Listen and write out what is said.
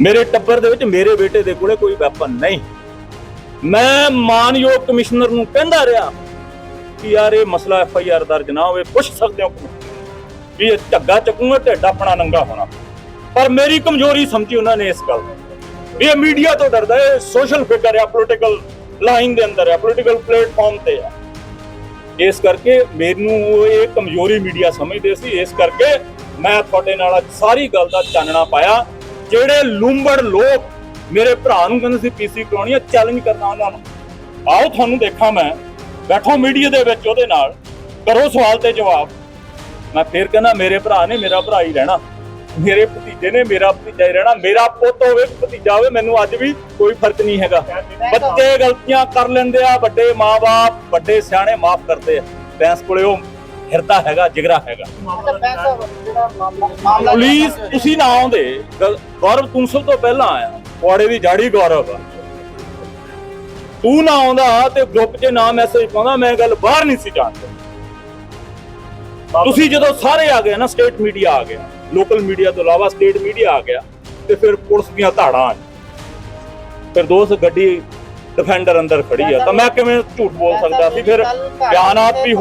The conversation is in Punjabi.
ਮੇਰੇ ਟੱਬਰ ਦੇ ਵਿੱਚ ਮੇਰੇ ਬੇਟੇ ਦੇ ਕੋਲੇ ਕੋਈ ਵੈਪਨ ਨਹੀਂ। ਮੈਂ ਮਾਨਯੋਗ ਕਮਿਸ਼ਨਰ ਨੂੰ ਕਹਿੰਦਾ ਰਿਹਾ ਕਿ ਯਾਰ ਇਹ ਮਸਲਾ ਐਫ ਆਈ ਆਰ ਦਰਜ ਨਾ ਹੋਵੇ, ਪੁੱਛ ਸਕਦੇ ਹੋ ਵੀ ਇਹ ਝੱਗਾ ਚੱਕੂਗਾ ਢਿੱਡ ਆਪਣਾ ਨੰਗਾ ਹੋਣਾ। ਪਰ ਮੇਰੀ ਕਮਜ਼ੋਰੀ ਸਮਝੀ ਉਹਨਾਂ ਨੇ ਇਸ ਗੱਲ ਵੀ ਇਹ ਮੀਡੀਆ ਤੋਂ ਡਰਦਾ ਹੈ ਸੋਸ਼ਲ ਫਿਕਰ ਹੈ ਪੋਲੀਟੀਕਲ ਲਾਈਨ ਦੇ ਅੰਦਰ ਹੈ ਪੋਲੀਟੀਕਲ ਪਲੇਟਫਾਰਮ ਤੇ ਹੈ। ਇਸ ਕਰਕੇ ਮੈਨੂੰ ਉਹ ਇਹ ਕਮਜ਼ੋਰੀ ਮੀਡੀਆ ਸਮਝਦੇ ਸੀ, ਇਸ ਕਰਕੇ ਮੈਂ ਤੁਹਾਡੇ ਨਾਲ ਅੱਜ ਸਾਰੀ ਗੱਲ ਦਾ ਚਾਨਣਾ ਪਾਇਆ। ਜਿਹੜੇ ਲੂੰਬੜ ਲੋਕ ਮੇਰੇ ਭਰਾ ਨੂੰ ਕਹਿੰਦੇ ਸੀ ਪੀਸੀ ਕਰਾਉਣੀ ਹੈ ਚੈਲੰਜ ਕਰਨਾ ਉਹਨਾਂ ਨੂੰ। ਆਓ ਤੁਹਾਨੂੰ ਦੇਖਾਂ ਮੈਂ, ਬੈਠੋ ਮੀਡੀਆ ਦੇ ਵਿੱਚ ਉਹਦੇ ਨਾਲ, ਕਰੋ ਸਵਾਲ ਤੇ ਜਵਾਬ। ਮੈਂ ਫੇਰ ਕਹਿੰਦਾ, ਮੇਰੇ ਭਰਾ ਨੇ ਮੇਰਾ ਭਰਾ ਹੀ ਰਹਿਣਾ। ਮੇਰੇ ਭਤੀਜੇ ਨੇ ਮੇਰਾ ਭਤੀਜਾ ਹੀ ਰਹਿਣਾ। ਮੇਰਾ ਪੁੱਤ ਹੋਵੇ, ਭਤੀਜਾ ਹੋਵੇ, ਮੈਨੂੰ ਅੱਜ ਵੀ ਕੋਈ ਫ਼ਰਕ ਨਹੀਂ ਹੈਗਾ। ਬੱਚੇ ਗਲਤੀਆਂ ਕਰ ਲੈਂਦੇ ਆ, ਵੱਡੇ ਮਾਪੇ ਵੱਡੇ ਸਿਆਣੇ ਮਾਫ ਕਰਦੇ ਆ। ਬੈਂਸ ਕੋਲੇ ਉਹ ਹਿਰਦਾ ਹੈਗਾ ਜਿਗਰਾ ਹੈਗਾ। ਪੁਲਿਸ ਤੁਸੀਂ ਨਾ ਆਉਂਦੇ ਗੌਰਵ ਤੂੰ ਸਭ ਤੋਂ ਪਹਿਲਾਂ ਆਇਆ। ਪੌੜੇ ਦੀ ਜਾੜੀ ਗੌਰਵ ਆ। ਤੂੰ ਨਾ ਆਉਂਦਾ ਤੇ ਗਰੁੱਪ 'ਚ ਨਾ ਮੈਸੇਜ ਪਾਉਂਦਾ ਮੈਂ ਗੱਲ ਬਾਹਰ ਨਹੀਂ ਸੀ ਜਾਣਦਾ ਤੁਸੀਂ ਜਦੋਂ ਸਾਰੇ ਆ ਗਏ ਨਾ ਸਟੇਟ ਮੀਡੀਆ ਆ ਗਿਆ। ਲੋਕਲ ਮੀਡੀਆ ਤੋਂ ਇਲਾਵਾ ਸਟੇਟ ਮੀਡੀਆ ਆ ਗਿਆ ਤੇ ਫਿਰ ਪੁਲਿਸ ਦੀਆਂ ਧਾੜਾਂ ਆ ਗਈਆਂ। ਫਿਰ ਦੋਸਤ ਗੱਡੀ ਡਿਫੈਂਡਰ ਅੰਦਰ ਖੜੀ ਆ। ਤਾਂ ਮੈਂ ਕਿਵੇਂ ਝੂਠ ਬੋਲ ਸਕਦਾ ਸੀ? ਫਿਰ ਬਿਆਨਾਤ ਵੀ